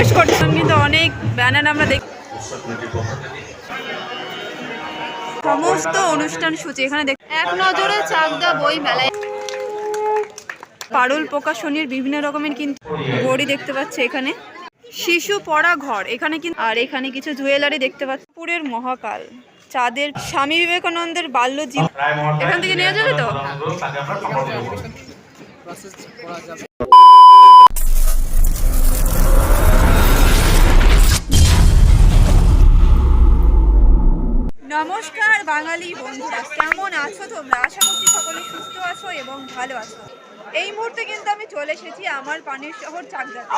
প্রবেশ করছে। কিন্তু অনেক ব্যানার আমরা দেখ সমস্ত অনুষ্ঠান সূচি এখানে দেখ এক নজরে চাকদা বই মেলায়। পারুল প্রকাশনীর বিভিন্ন রকমের কিন্তু বড়ি দেখতে পাচ্ছে এখানে। শিশু পড়া ঘর এখানে কিন্তু আর এখানে কিছু জুয়েলারি দেখতে পাচ্ছি। পুরের মহাকাল চাঁদের স্বামী বিবেকানন্দের বাল্য জীবন। এখান থেকে নিয়ে যাবে তো? নমস্কার বাঙালি বন্ধুরা, কেমন আছো তোমরা? আশা করছি সকলে সুস্থ আছো এবং ভালো আছো। এই মুহূর্তে কিন্তু আমি চলে এসেছি আমার পানির শহর চাকদাতে।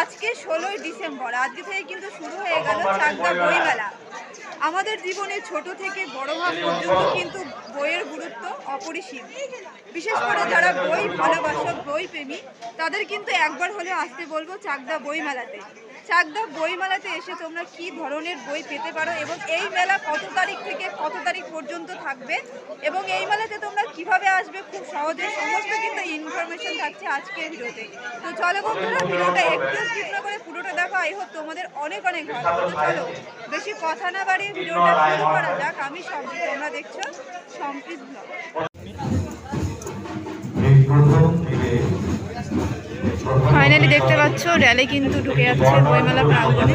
আজকে ষোলোই ডিসেম্বর, আজকে থেকে কিন্তু শুরু হয়ে গেল চাকদা বইমেলা। আমাদের জীবনে ছোট থেকে বড় হওয়া পর্যন্ত কিন্তু বইয়ের গুরুত্ব অপরিসীম। বিশেষ করে যারা বই ভালোবাসক বই প্রেমী তাদের কিন্তু একবার হলে আসতে বলব চাকদা বই মেলাতে চাকদা বই মেলাতে এসে তোমরা কি ধরনের বই পেতে পারো এবং এই মেলা কত তারিখ থেকে কত তারিখ পর্যন্ত থাকবে? এবং এই মেলাতে তোমরা কীভাবে আসবে? খুব সহজে, সমস্ত কিন্তু ইনফরমেশন থাকছে আজকের ভিডিওতে। তো চলো বন্ধুরা, ভিডিওটা একটু স্কিপ না করে পুরোটা দেখো। আই হোপ তোমাদের অনেক অনেক ভালো তো চলো, বেশি কথা না বাড়িয়ে ভিডিওটা শুরু করা যাক। আমি সম্প্রীত, তোমরা দেখছ সম্প্রীত ব্লগ ফাইনালি দেখতে পাচ্ছ র্যালি কিন্তু ঢুকে যাচ্ছে বইমেলা প্রাঙ্গণে।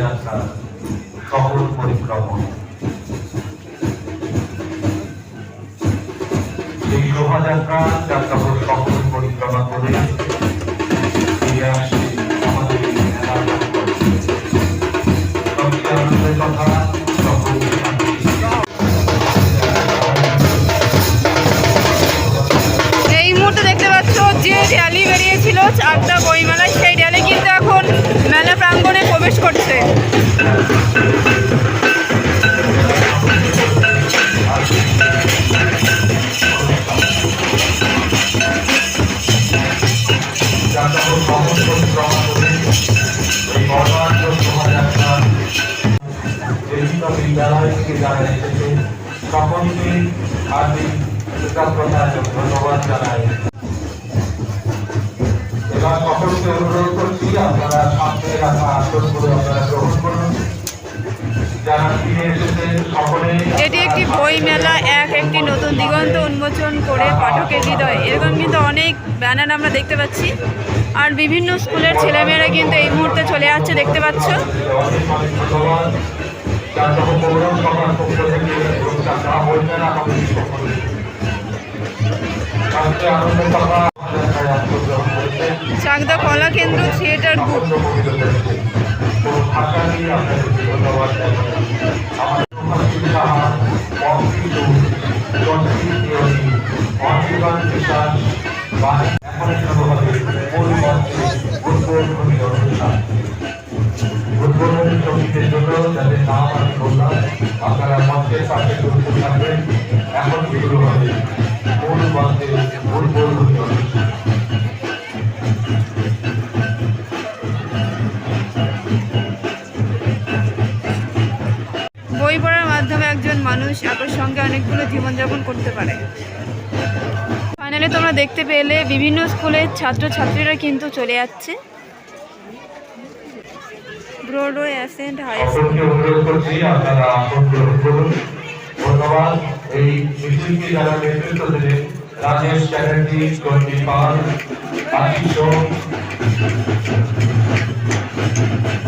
শোভাযাত্রা যাত্রা সকল পরিক্রমা করে জানাই এবার সকলকে অনুরোধ করছি আপনারা সামনে রাখা আসনগুলো আপনারা গ্রহণ করুন। যারা ফিরে এসেছেন সকলে এটি একটি বই মেলা এক একটি নতুন দিগন্ত উন্মোচন করে পাঠকের হৃদয় এরকম কিন্তু অনেক ব্যানার আমরা দেখতে পাচ্ছি। আর বিভিন্ন স্কুলের ছেলেমেয়েরা কিন্তু এই মুহূর্তে চলে যাচ্ছে দেখতে পাচ্ছ। পৌরসভার পক্ষ থেকে চাকদা কলা কেন্দ্র থিয়েটার গ্রুপ উদ্বোধনী দেখতে পেলে বিভিন্ন স্কুলের ছাত্রছাত্রীরা কিন্তু চলে যাচ্ছে। অ্যাসেন্ট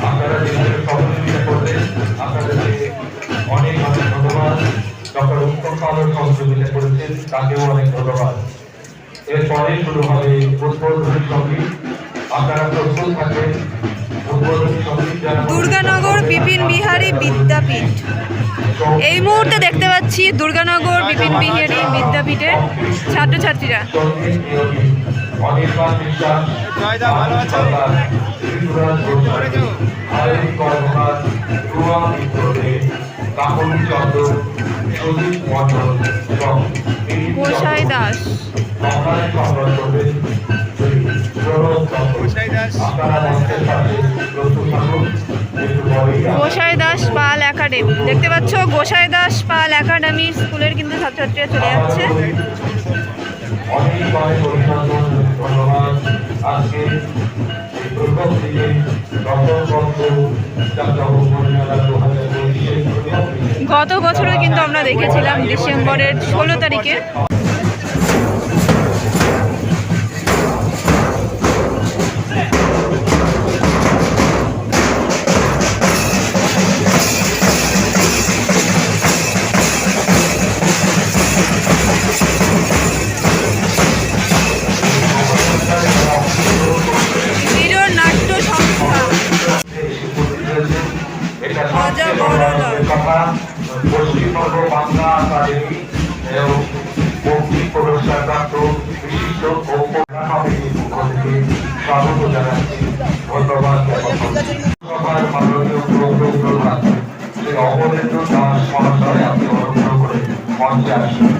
আপনারা যেভাবে সহযোগিতা করলেন আপনাদেরকে অনেক অনেক ধন্যবাদ। ডক্টর উত্তম পালও সহযোগিতা করেছেন, তাকেও অনেক ধন্যবাদ। এরপরে শুরু হবে উদ্বোধনী সংগীত। আপনারা প্রস্তুত থাকবেন। দুর্গানগর বিপিন বিহারী বিদ্যাপীঠ। এই মুহূর্তে দেখতে পাচ্ছি দুর্গানগর বিপিন বিহারী বিদ্যাপীঠের ছাত্রছাত্রীরা। ভালো আছো? চন্দ্র সুদীপ মন্ডল এবং গোসাই দাস। গোসাই দাস। পাল একাডেমি। দেখতে পাচ্ছ গোসাই দাস পাল একাডেমি স্কুলের কিন্তু ছাত্রছাত্রীরা চলে যাচ্ছে। অনেক অনেক অভিনন্দন ধন্যবাদ। আজকে গত বছরও কিন্তু আমরা দেখেছিলাম ডিসেম্বরের ষোলো তারিখে পক্ষ থেকে স্বাগত জানাচ্ছি ধন্যবাদ। সভার মাননীয় প্রৌঢ় প্রধান শ্রী অমরেন্দ্র দাস মহাশয় আপনি অনুগ্রহ করে মঞ্চে আসুন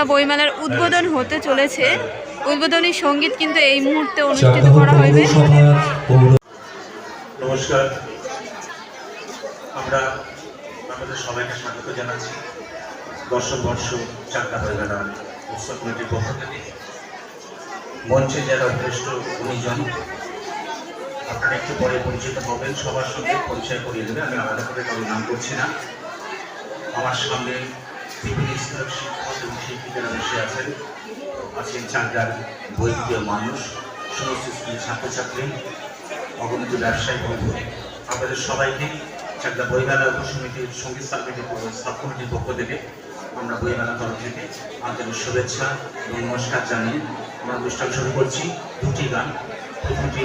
মুহূর্তে বইমেলার উদ্বোধন হতে চলেছে। উদ্বোধনী সংগীত কিন্তু এই মুহূর্তে অনুষ্ঠিত করা হবে নমস্কার। আমরা আমাদের সবাইকে স্বাগত জানাচ্ছি। দর্শক বর্ষ চাকরা হয়ে উৎসব কমিটির পক্ষ থেকে। মঞ্চে যারা উপৃষ্ট গুণীজন আপনারা একটু পরে পরিচিত হবেন সবার সঙ্গে পরিচয় করিয়ে দেবে আমি আলাদা করে কারোর নাম করছি না। আমার সামনে বিভিন্ন স্তরের শিক্ষক এবং শিক্ষিকারা বসে আছেন আছেন চাকরার বৈদ্যীয় মানুষ সমস্ত স্কুলের ছাত্রছাত্রী অগণিত ব্যবসায়ী বন্ধু আপনাদের সবাইকে চাকদা বইমেলা উপসমিতির সংগীত সার্কিটের সাব কমিটির পক্ষ থেকে আমরা বইমেলা তরফ থেকে আন্তরিক শুভেচ্ছা এবং নমস্কার জানিয়ে আমরা অনুষ্ঠান শুরু করছি দুটি গান প্রথমটি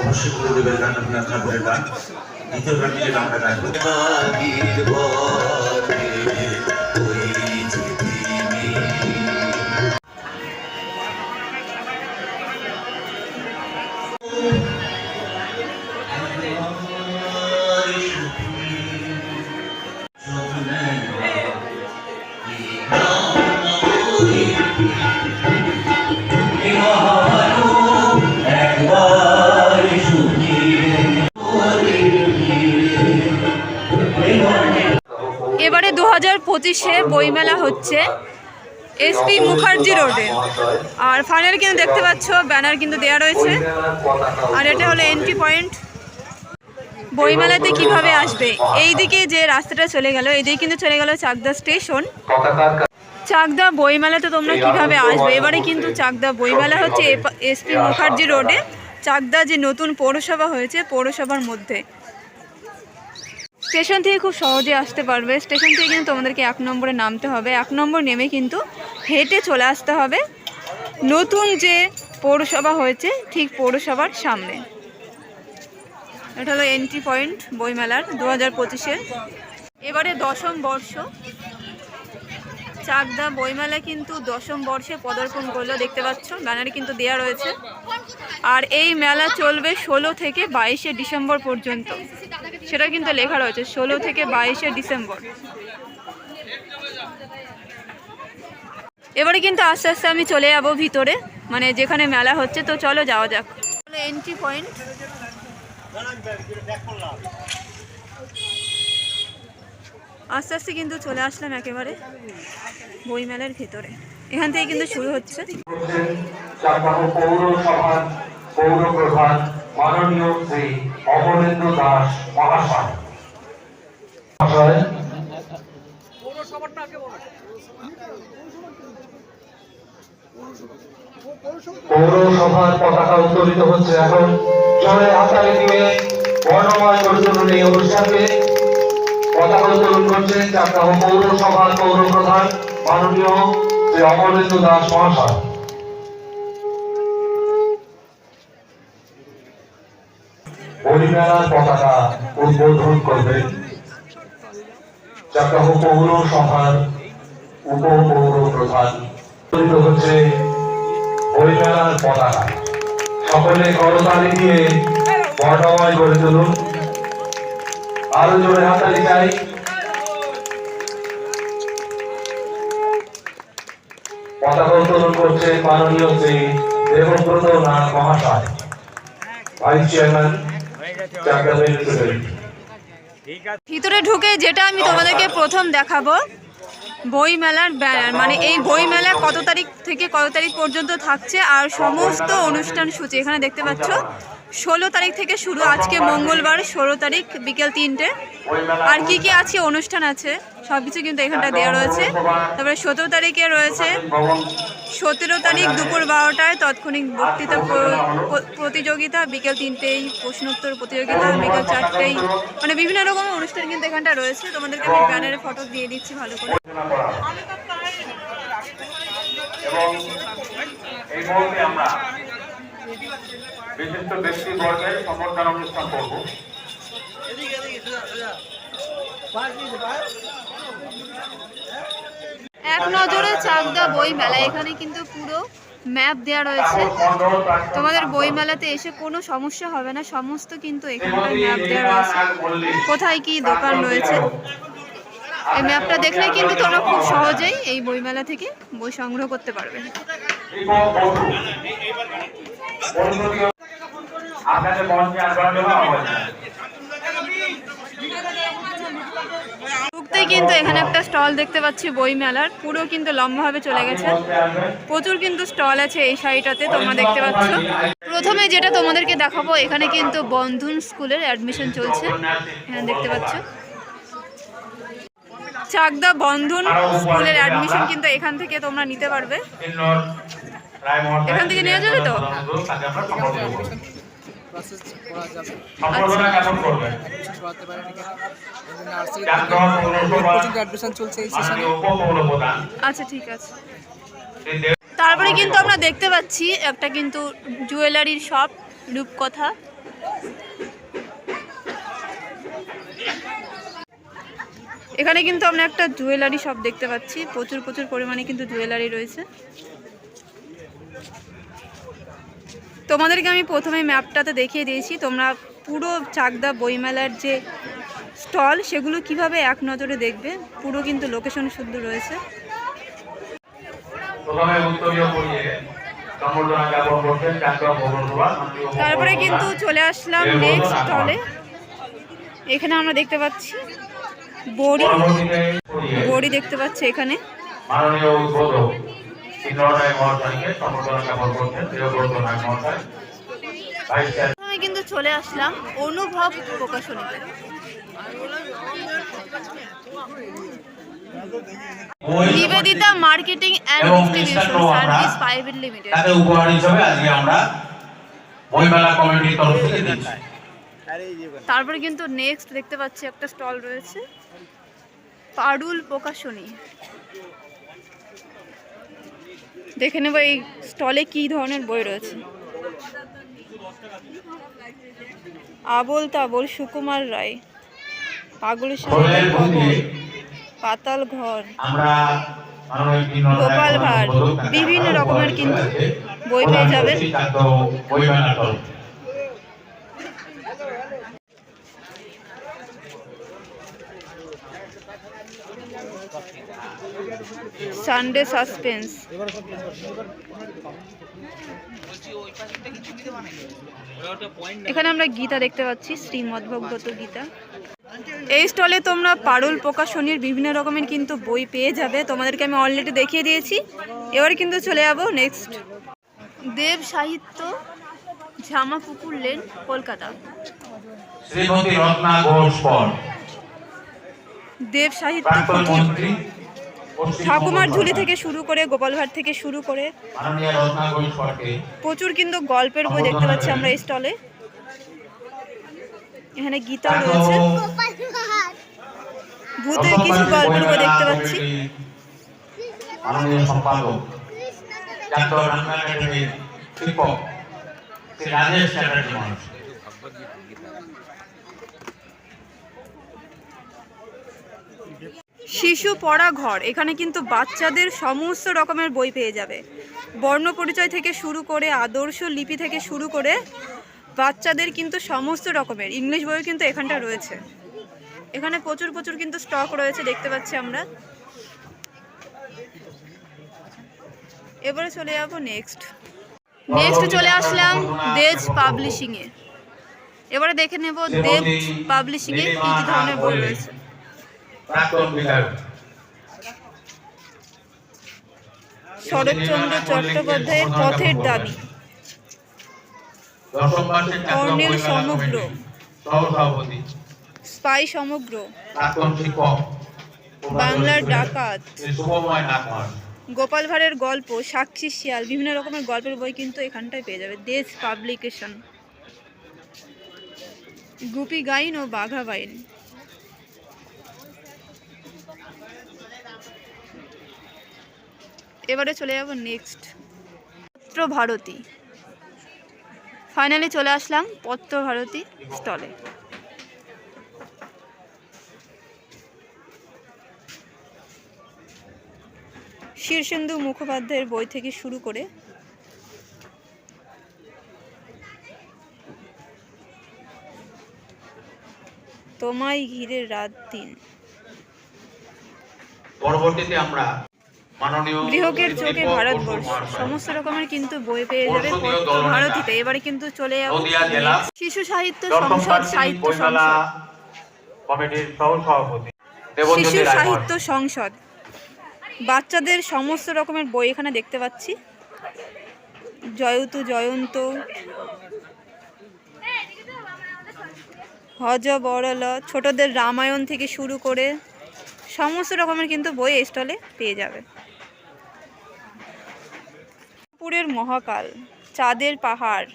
অবশ্যই গুরুদেবের গান রবীন্দ্রনাথ ঠাকুরের গান দ্বিতীয় গানটি আমরা গাইব পঁচিশে বইমেলা হচ্ছে এসপি মুখার্জি রোডে। আর ফাইনালি কিন্তু দেখতে পাচ্ছ ব্যানার কিন্তু দেওয়া রয়েছে। আর এটা হলো এন্ট্রি পয়েন্ট বইমেলাতে কীভাবে আসবে? এই দিকে যে রাস্তাটা চলে গেল এইদিকে কিন্তু চলে গেল চাকদা স্টেশন। চাকদা বইমেলাতে তোমরা কীভাবে আসবে? এবারে কিন্তু চাকদা বইমেলা হচ্ছে এসপি মুখার্জি রোডে। চাকদা যে নতুন পৌরসভা হয়েছে পৌরসভার মধ্যে। স্টেশন থেকে খুব সহজে আসতে পারবে। স্টেশন থেকে কিন্তু তোমাদেরকে এক নম্বরে নামতে হবে। এক নম্বর নেমে কিন্তু হেঁটে চলে আসতে হবে। নতুন যে পৌরসভা হয়েছে, ঠিক পৌরসভার সামনে। এটা হলো এন্ট্রি পয়েন্ট বইমেলার দু হাজার পঁচিশের। এবারে দশম বর্ষ। চাকদা বইমেলা কিন্তু দশম বর্ষে পদার্পণ করল, দেখতে পাচ্ছ, ব্যানারে কিন্তু দেয়া রয়েছে। আর এই মেলা চলবে ষোলো থেকে বাইশে ডিসেম্বর পর্যন্ত। সেটা কিন্তু লেখা রয়েছে ষোলো থেকে বাইশে ডিসেম্বর। এবারে কিন্তু আস্তে আস্তে আমি চলে যাব ভিতরে মানে যেখানে মেলা হচ্ছে তো চলো যাওয়া যাক। এন্ট্রি পয়েন্ট আস্তে আস্তে কিন্তু চলে আসলাম একেবারে বইমেলার ভিতরে। এখান থেকে কিন্তু শুরু হচ্ছে। পৌর প্রধান মাননীয় শ্রী অমরেন্দ্র দাস মহাশয়। পৌরসভার পতাকা উত্তোলিত হচ্ছে এখন। জোরে হাতালি দিয়ে বর্ণময় করে তুলুন এই অনুষ্ঠানকে পতাকা উত্তোলন করছেন চাকদাহ পৌরসভার পৌর প্রধান মাননীয় শ্রী অমরেন্দ্র দাস মহাশয়। পরিমেলার পতাকা উদ্বোধন করবেন চাকদাহ পৌরসভার উপপৌর প্রধান হচ্ছে বইমেলার পতাকা। সকলে করতালি দিয়ে বর্ণময় করে তুলুন। আরও জোরে হাতালি চাই। পতাকা উত্তোলন করছে মাননীয় শ্রী দেবব্রত নাথ মহাশয়, ভাইস চেয়ারম্যান। ভিতরে ঢুকে যেটা আমি তোমাদেরকে প্রথম দেখাবো বই মেলার ব্যানার। মানে এই বই মেলা কত তারিখ থেকে কত তারিখ পর্যন্ত থাকছে আর সমস্ত অনুষ্ঠান সূচি। এখানে দেখতে পাচ্ছ ষোলো তারিখ থেকে শুরু আজকে মঙ্গলবার ষোলো তারিখ বিকেল তিনটে। আর কি কি আজকে অনুষ্ঠান আছে। সব কিছু কিন্তু এখানটা দেওয়া রয়েছে। তারপরে সতেরো তারিখে রয়েছে। সতেরো তারিখ দুপুর বারোটায় তাৎক্ষণিক বক্তৃতা প্র- প্র- প্রতিযোগিতা। বিকেল তিনটেই প্রশ্নোত্তর প্রতিযোগিতা। বিকেল চারটেই মানে বিভিন্ন রকম অনুষ্ঠান কিন্তু এখানটা রয়েছে। তোমাদেরকে আমি ব্যানারে ফটো দিয়ে দিচ্ছি ভালো করে। এবং এই মুহূর্তে আমরা বিশিষ্ট ব্যক্তিবর্গের সম্বর্ধনা অনুষ্ঠান করব। এক নজরে চাকদা বই মেলা এখানে কিন্তু পুরো ম্যাপ দেওয়া রয়েছে। তোমাদের বই মেলাতে এসে কোনো সমস্যা হবে না সমস্ত কিন্তু এখানকার ম্যাপ দেওয়া রয়েছে। কোথায় কি দোকান রয়েছে এই ম্যাপটা দেখলে কিন্তু তোমরা খুব সহজেই এই বইমেলা থেকে বই সংগ্রহ করতে পারবে। আপনাদের মঞ্চে আসবার জন্য আহ্বান ঢুকতেই কিন্তু এখানে একটা স্টল দেখতে পাচ্ছি বই মেলার। পুরো কিন্তু লম্বাভাবে চলে গেছে। প্রচুর কিন্তু স্টল আছে এই শাড়িটাতে তোমরা দেখতে পাচ্ছ। প্রথমে যেটা তোমাদেরকে দেখাবো এখানে কিন্তু বন্ধন স্কুলের অ্যাডমিশন চলছে। এখানে দেখতে পাচ্ছ। চাকদা বন্ধন স্কুলের অ্যাডমিশন কিন্তু এখান থেকে তোমরা নিতে পারবে। এখান থেকে নিয়ে যাবে তো? তাকে আমরা সম্বোধন করব। প্রসেস করা যাবে। করাতে পারেন নার্সারি অ্যাডমিশন চলছে এই সেশনে আচ্ছা ঠিক আছে। তারপরে কিন্তু আমরা দেখতে পাচ্ছি একটা কিন্তু জুয়েলারির শপ রূপকথা। এখানে কিন্তু আমরা একটা জুয়েলারি শপ দেখতে পাচ্ছি। প্রচুর প্রচুর পরিমাণে কিন্তু জুয়েলারি রয়েছে। তোমাদেরকে আমি প্রথমে ম্যাপটাতে দেখিয়ে দিয়েছি। তোমরা পুরো চাকদা বইমেলার যে স্টল সেগুলো কীভাবে এক নজরে দেখবে পুরো কিন্তু লোকেশন শুদ্ধ রয়েছে। তারপরে কিন্তু চলে আসলাম নেক্সট স্টলে এখানে আমরা দেখতে পাচ্ছি বড়ি। বড়ি দেখতে পাচ্ছি এখানে। মহাশয়কে জ্ঞাপন করছেন মহাশয় কিন্তু চলে আসলাম অনুভব প্রকাশনীতে। নিবেদিতা মার্কেটিং অ্যান্ড এবং ডিস্ট্রিবিউশন সার্ভিস প্রাইভেট লিমিটেড। তাকে উপহার হিসেবে আজকে আমরা বইমেলা কমিটির তরফ থেকে দিচ্ছি। তারপরে কিন্তু নেক্সট দেখতে পাচ্ছি একটা স্টল রয়েছে পারুল প্রকাশনী। দেখে নেব এই স্টলে কি ধরনের বই রয়েছে। আবল তাবল সুকুমার রায় পাগল পাতাল ঘর। গোপাল ভাঁড়, বিভিন্ন রকমের কিন্তু বই পেয়ে যাবেন। করছি চাকদহ বইমেলার তরফ থেকে। সানডে সাসপেন্স এখানে আমরা গীতা দেখতে পাচ্ছি শ্রীমদ্ভগবত গীতা। এই স্টলে তোমরা পারুল প্রকাশনীর বিভিন্ন রকমের কিন্তু বই পেয়ে যাবে। তোমাদেরকে আমি অলরেডি দেখিয়ে দিয়েছি। এবার কিন্তু চলে যাব নেক্সট দেব সাহিত্য ঝামাপুকুর লেন কলকাতা। শ্রীমতী রত্না ঘোষ দেব সাহিত্য ঠাকুমার ঝুলি থেকে শুরু করে গোপালভাট থেকে শুরু করে প্রচুর কিন্তু গল্পের বই দেখতে পাচ্ছি আমরা এই স্টলে। এখানে গীতা রয়েছে। ভূতের কিছু গল্পের বই দেখতে পাচ্ছি। সম্পাদক শিক্ষক রাজেশ চ্যাটার্জি শিশু পড়া ঘর এখানে কিন্তু বাচ্চাদের সমস্ত রকমের বই পেয়ে যাবে। বর্ণ পরিচয় থেকে শুরু করে আদর্শ লিপি থেকে শুরু করে বাচ্চাদের কিন্তু সমস্ত রকমের ইংলিশ বইও কিন্তু এখানটা রয়েছে। এখানে প্রচুর প্রচুর কিন্তু স্টক রয়েছে দেখতে পাচ্ছি আমরা। এবারে চলে যাব নেক্সট নেক্সট চলে আসলাম দেজ পাবলিশিং এ এবারে দেখে নেব দেব পাবলিশিং এ কি কি ধরনের বই রয়েছে। প্রাক্তন বিধায়ক। শরৎচন্দ্র চট্টোপাধ্যায়ের পথের দাবি। বইমেলা সমগ্র। সহসভাপতি। স্পাই সমগ্র। প্রাক্তন শিক্ষক। বাংলার ডাকাত। শুভময় নাগমার গোপাল ভাঁড়ের গল্প সাক্ষী শিয়াল বিভিন্ন রকমের গল্পের বই কিন্তু এখানটায় পেয়ে যাবে। দেশ পাবলিকেশন। গুপি গাইন ও বাঘা বাইন। এবারে চলে যাব নেক্সট পত্র ভারতী। ফাইনালি চলে আসলাম পত্র ভারতী স্টলে শীর্ষেন্দু মুখোপাধ্যায়ের বই থেকে শুরু করে তোমায় ঘিরে রাত দিন। পরবর্তীতে আমরা গৃহকের চোখে ভারতবর্ষ। সমস্ত রকমের কিন্তু বই পেয়ে যাবে ভারতীতে। এবারে কিন্তু চলে যাব শিশু সাহিত্য সংসদ সাহিত্য সংসদ। শিশু সাহিত্য সংসদ। বাচ্চাদের সমস্ত রকমের বই এখানে দেখতে পাচ্ছি। জয়তু জয়ন্ত হজ বড়ল ছোটদের রামায়ণ থেকে শুরু করে সমস্ত রকমের কিন্তু বই স্টলে পেয়ে যাবে। পুরের মহাকাল চাঁদের পাহাড়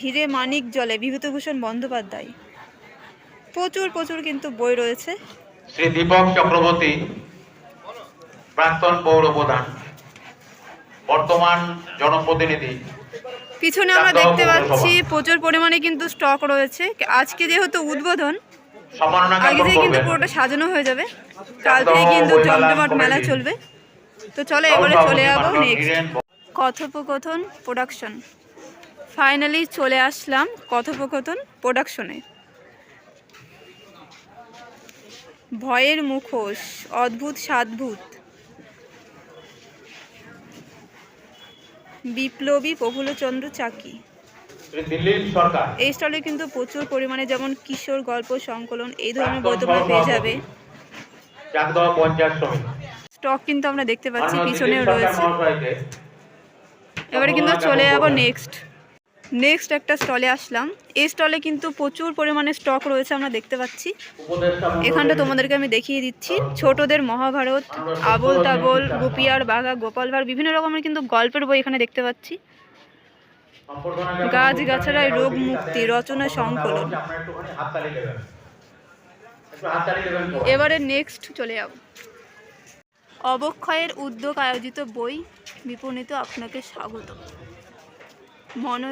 হিরে মানিক জলে বিভূতিভূষণ বন্দ্যোপাধ্যায়। প্রচুর প্রচুর কিন্তু বই রয়েছে। শ্রী দীপক চক্রবর্তী প্রাক্তন পৌর প্রধান বর্তমান জনপ্রতিনিধি পিছনে আমরা দেখতে পাচ্ছি প্রচুর পরিমাণে কিন্তু স্টক রয়েছে। আজকে যেহেতু উদ্বোধন আগে থেকে কিন্তু পুরোটা সাজানো হয়ে যাবে। কাল থেকে কিন্তু জমজমাট মেলা চলবে। তো চলো এবারে চলে যাব নেক্সট কথোপকথন প্রোডাকশন ফাইনালি চলে আসলাম কথোপকথন প্রোডাকশনে ভয়ের মুখোশ অদ্ভুত সাদ্ভুত বিপ্লবী প্রফুল্লচন্দ্র চাকি। এই স্টলে কিন্তু প্রচুর পরিমাণে যেমন কিশোর গল্প সংকলন এই ধরনের বই তোমরা পেয়ে যাবে। স্টক কিন্তু আমরা দেখতে পাচ্ছি পিছনেও রয়েছে। এবারে কিন্তু চলে যাব নেক্সট নেক্সট একটা স্টলে আসলাম। এই স্টলে কিন্তু প্রচুর পরিমাণে স্টক রয়েছে আমরা দেখতে পাচ্ছি। এখানটা তোমাদেরকে আমি দেখিয়ে দিচ্ছি। ছোটদের মহাভারত আবল তাবল গুপিয়ার বাঘা গোপাল ভাঁড় বিভিন্ন রকমের কিন্তু গল্পের বই এখানে দেখতে পাচ্ছি। গাছ। গাছাড়ায় রোগ মুক্তি, রচনা সংকলন। এবারে নেক্সট চলে যাব। অবক্ষয়ের উদ্যোগ আয়োজিত বই বিপণিত আপনাকে স্বাগত। মন,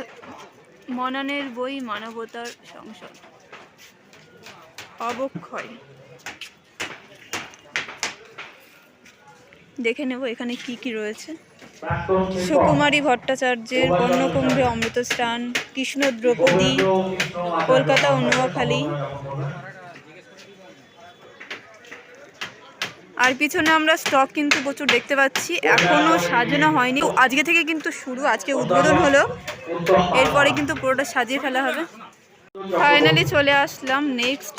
মননের বই মানবতার সংসদ। অবক্ষয়। দেখে নেব এখানে কি কি রয়েছে। সুকুমারী ভট্টাচার্যের বন্যকুম্ভে অমৃত স্থান কৃষ্ণ দ্রৌপদী কলকাতা ও আর পিছনে আমরা স্টক কিন্তু প্রচুর দেখতে পাচ্ছি। এখনও সাজানো হয়নি। আজকে থেকে কিন্তু শুরু। আজকে উদ্বোধন হলো। এরপরে কিন্তু পুরোটা সাজিয়ে ফেলা হবে। ফাইনালি চলে আসলাম নেক্সট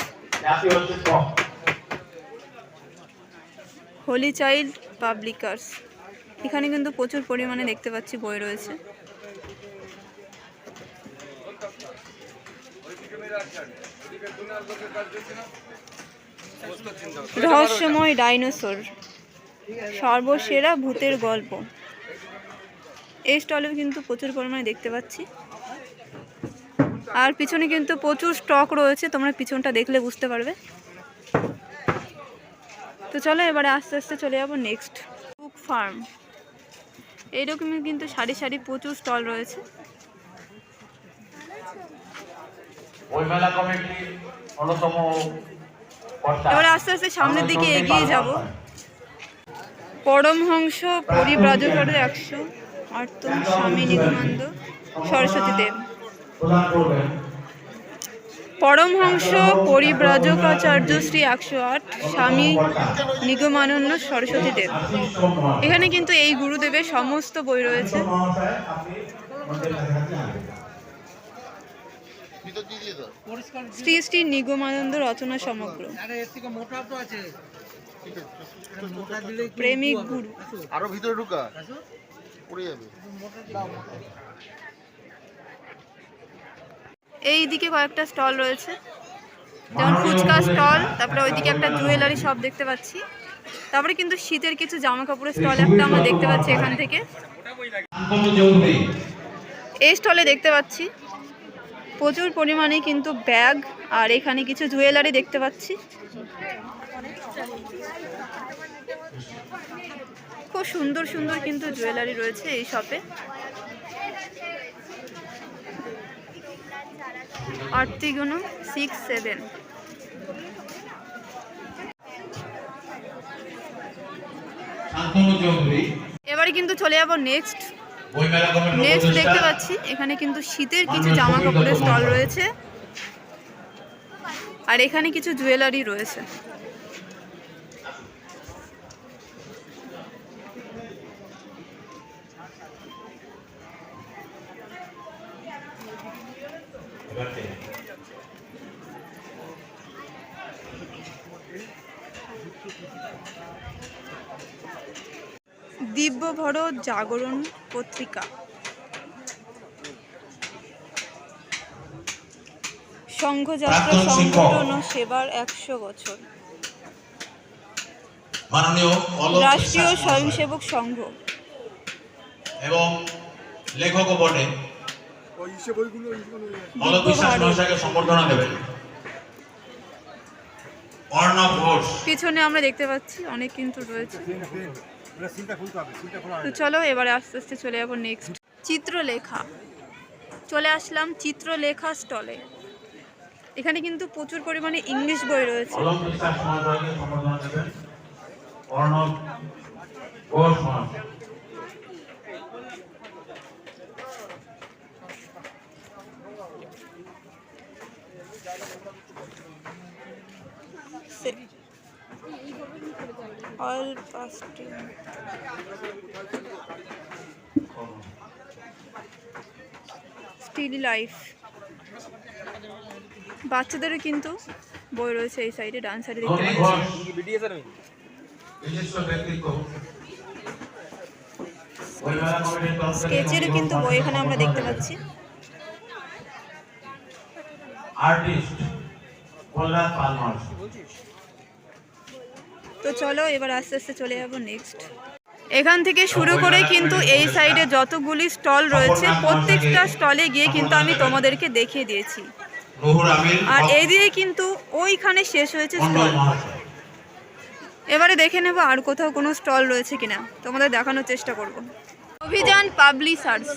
হোলি চাইল্ড পাবলিকার্স এখানে কিন্তু প্রচুর পরিমাণে দেখতে পাচ্ছি বই রয়েছে। রহস্যময় ডাইনোসর, সর্বসেরা ভূতের গল্প। এই স্টলেও কিন্তু প্রচুর পরিমাণে দেখতে পাচ্ছি। আর পিছনে কিন্তু প্রচুর স্টক রয়েছে, তোমরা পিছনটা দেখলে বুঝতে পারবে। তো চলো এবারে আস্তে আস্তে চলে যাব নেক্সট বুক ফার্ম এইরকমই কিন্তু সারি সারি প্রচুর স্টল রয়েছে। ওই মেলা অন্যতম এবারে আস্তে আস্তে সামনের দিকে এগিয়ে যাব। পরমহংস পরিব্রাজকের একশো আর্তম স্বামী নিগমানন্দ সরস্বতী দেব। পরমহংস পরিব্রাজকাচার্য শ্রী একশো আট স্বামী নিগমানন্দ সরস্বতী দেব। এখানে কিন্তু এই গুরুদেবের সমস্ত বই রয়েছে মহাশয় আপনি মন্দিরের কাছাকাছি আসবেন শ্রী শ্রী নিগমানন্দ রচনা সমগ্র। আরে এর থেকে মোটা তো আছে। মোটা দিলে প্রেমিক গুরু। আরও ভিতরে ঢুকা। পড়ে যাবে। এই দিকে কয়েকটা স্টল রয়েছে। যেমন ফুচকা স্টল তারপরে ওইদিকে একটা জুয়েলারি শপ দেখতে পাচ্ছি। তারপরে কিন্তু শীতের কিছু জামা কাপড়ের স্টল একটা আমরা দেখতে পাচ্ছি এখান থেকে। এই স্টলে দেখতে পাচ্ছি। প্রচুর পরিমাণে কিন্তু ব্যাগ আর এখানে কিছু জুয়েলারি দেখতে পাচ্ছি। খুব সুন্দর সুন্দর কিন্তু জুয়েলারি রয়েছে এই শপে। আর্তিগুণ সিক্স সেভেন। এবারে কিন্তু চলে যাব নেক্সট। নেক্সট দেখতে পাচ্ছি এখানে কিন্তু শীতের কিছু জামা কাপড়ের স্টল রয়েছে। আর এখানে কিছু জুয়েলারি রয়েছে। থেকে। দিব্যভর জাগরণ পত্রিকা। সংঘযাত্রা সংগঠন ও সেবার একশো বছর। রাষ্ট্রীয় স্বয়ংসেবক সংঘ। এবং লেখকও বটে। ভারত। সম্বর্ধনা দেবেন। পিছনে আমরা দেখতে পাচ্ছি অনেক কিন্তু রয়েছে। তো চলো এবারে আস্তে আস্তে চলে যাব নেক্সট চিত্রলেখা। চলে আসলাম চিত্রলেখা স্টলে এখানে কিন্তু প্রচুর পরিমাণে ইংলিশ বই রয়েছে। অর্ণব স্টিল লাইফ বাচ্চাদেরও কিন্তু বই রয়েছে এই সাইডে ডান সাইডে দেখতে স্কেচেরও কিন্তু বই এখানে আমরা দেখতে পাচ্ছি। আর্টিস্ট বলরাজ পাল মহাশয় তো চলো এবার আস্তে আস্তে চলে যাব নেক্সট এখান থেকে শুরু করে কিন্তু এই সাইডে যতগুলি স্টল রয়েছে, প্রত্যেকটা স্টলে গিয়ে কিন্তু আমি তোমাদেরকে দেখিয়ে দিয়েছি। আর এই দিয়ে কিন্তু ওইখানে শেষ হয়েছে স্টল এবারে দেখে নেব আর কোথাও কোনো স্টল রয়েছে কিনা। তোমাদের দেখানোর চেষ্টা করব। অভিযান পাবলিশার্স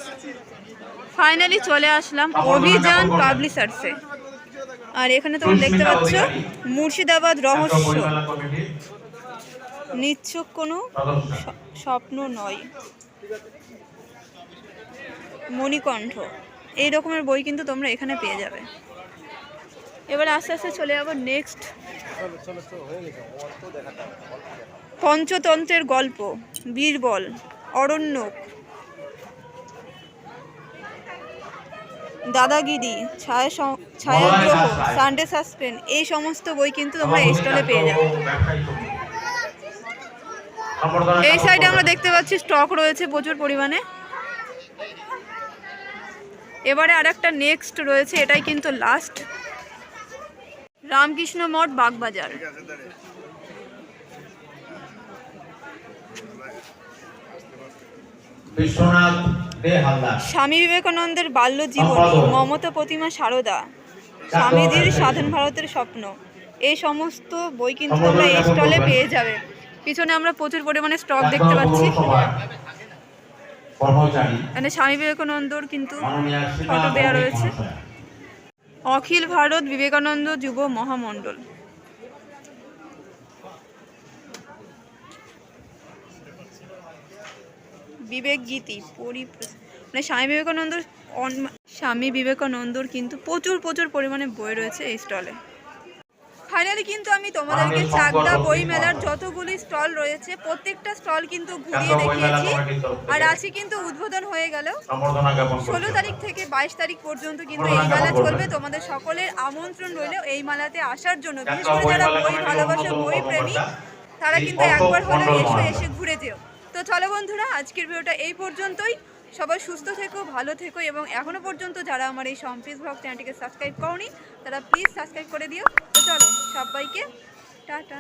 ফাইনালি চলে আসলাম অভিযান পাবলিশার্সে আর এখানে তোমরা দেখতে পাচ্ছ মুর্শিদাবাদ রহস্য। নিচ্ছক কোনো স্বপ্ন নয়। মণিকণ্ঠ এই রকমের বই কিন্তু তোমরা এখানে পেয়ে যাবে। এবার আস্তে আস্তে চলে যাব নেক্সট পঞ্চতন্ত্রের গল্প বীরবল অরণ্যক দাদাগিরি ছায়া ছায়াগ্রহ সানডে সাসপেন্ড এই সমস্ত বই কিন্তু তোমরা এই স্টলে পেয়ে যাবে। এই সাইডে আমরা দেখতে পাচ্ছি স্টক রয়েছে প্রচুর পরিমাণে। এবারে আর একটা নেক্সট রয়েছে এটাই কিন্তু লাস্ট রামকৃষ্ণ মঠ বাগবাজার। স্বামী বিবেকানন্দের বাল্য জীবনী। মমতা প্রতিমা সারদা। স্বামীজির স্বাধীন ভারতের স্বপ্ন। এই সমস্ত বই কিন্তু তোমরা এই স্টলে পেয়ে যাবে। পিছনে আমরা প্রচুর পরিমাণে স্টক দেখতে পাচ্ছি। মানে স্বামী বিবেকানন্দর কিন্তু ফটো দেওয়া রয়েছে। অখিল ভারত বিবেকানন্দ যুব মহামণ্ডল। বিবেক গীতি পরিপ্র- মানে স্বামী বিবেকানন্দর স্বামী বিবেকানন্দর কিন্তু প্রচুর প্রচুর পরিমাণে বই রয়েছে এই স্টলে। ফাইনালি কিন্তু আমি তোমাদেরকে চাকদা বই মেলার যতগুলি স্টল রয়েছে প্রত্যেকটা স্টল কিন্তু ঘুরিয়ে দেখিয়েছি। আর আজকে কিন্তু উদ্বোধন হয়ে গেল। ষোলো তারিখ থেকে বাইশ তারিখ পর্যন্ত কিন্তু এই মেলা চলবে। তোমাদের সকলের আমন্ত্রণ রইল এই মেলাতে আসার জন্য। বিশেষ করে যারা বই ভালোবাসো বই প্রেমী তারা কিন্তু একবার হলেও এসে এসে ঘুরে যেও। তো চলো বন্ধুরা আজকের ভিডিওটা এই পর্যন্তই। সবাই সুস্থ থেকো ভালো থেকো এবং এখনও পর্যন্ত যারা আমার এই সম্পিস ব্লগ চ্যানেলটিকে সাবস্ক্রাইব করনি তারা প্লিজ সাবস্ক্রাইব করে দিও। চলো সবাইকে টাটা।